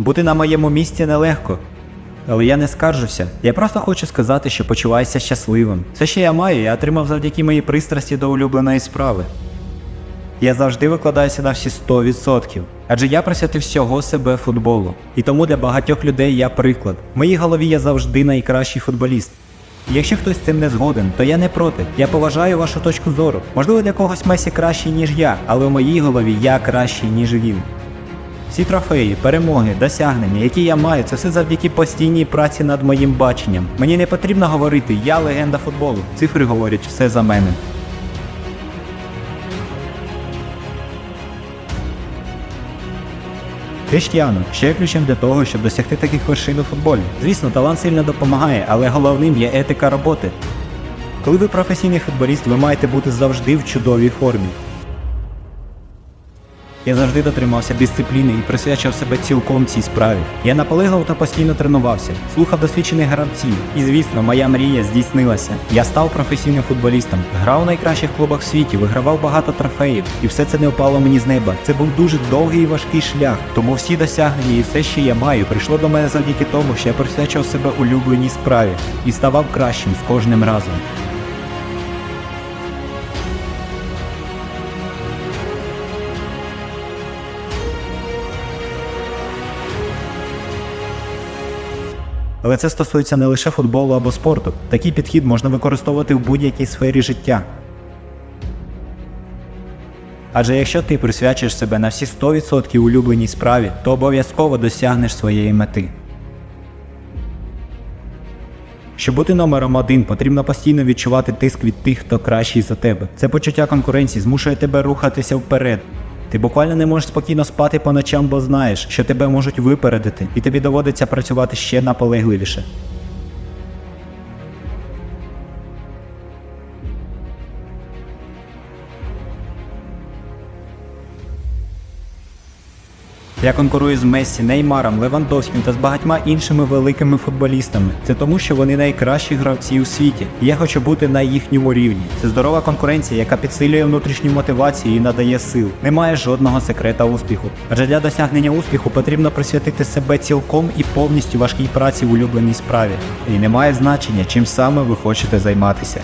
Бути на моєму місці нелегко. Але я не скаржуся. Я просто хочу сказати, що почуваюся щасливим. Все, що я маю, я отримав завдяки моїй пристрасті до улюбленої справи. Я завжди викладаюся на всі 100%. Адже я присвятив всього себе футболу. І тому для багатьох людей я приклад. В моїй голові я завжди найкращий футболіст. Якщо хтось з цим не згоден, то я не проти. Я поважаю вашу точку зору. Можливо, для когось Месі кращий, ніж я, але в моїй голові я кращий, ніж він. Всі трофеї, перемоги, досягнення, які я маю, це все завдяки постійній праці над моїм баченням. Мені не потрібно говорити, я легенда футболу. Цифри говорять все за мене. Криштіану, ще ключем для того, щоб досягти таких вершин у футболі. Звісно, талант сильно допомагає, але головним є етика роботи. Коли ви професійний футболіст, ви маєте бути завжди в чудовій формі. Я завжди дотримався дисципліни і присвячував себе цілком цій справі. Я наполегливо та постійно тренувався, слухав досвідчених гравців. І звісно, моя мрія здійснилася. Я став професійним футболістом, грав у найкращих клубах в світі, вигравав багато трофеїв, і все це не впало мені з неба. Це був дуже довгий і важкий шлях. Тому всі досягнення і все, що я маю, прийшло до мене завдяки тому, що я присвячував себе улюбленій справі і ставав кращим з кожним разом. Але це стосується не лише футболу або спорту. Такий підхід можна використовувати в будь-якій сфері життя. Адже якщо ти присвячуєш себе на всі 100% улюбленій справі, то обов'язково досягнеш своєї мети. Щоб бути номером один, потрібно постійно відчувати тиск від тих, хто кращий за тебе. Це почуття конкуренції змушує тебе рухатися вперед. Ти буквально не можеш спокійно спати по ночам, бо знаєш, що тебе можуть випередити, і тобі доводиться працювати ще наполегливіше. Я конкурую з Мессі, Неймаром, Левандовським та з багатьма іншими великими футболістами. Це тому, що вони найкращі гравці у світі. Я хочу бути на їхньому рівні. Це здорова конкуренція, яка підсилює внутрішню мотивацію і надає сил. Немає жодного секрета успіху. Адже для досягнення успіху потрібно присвятити себе цілком і повністю важкій праці в улюбленій справі. І немає значення, чим саме ви хочете займатися.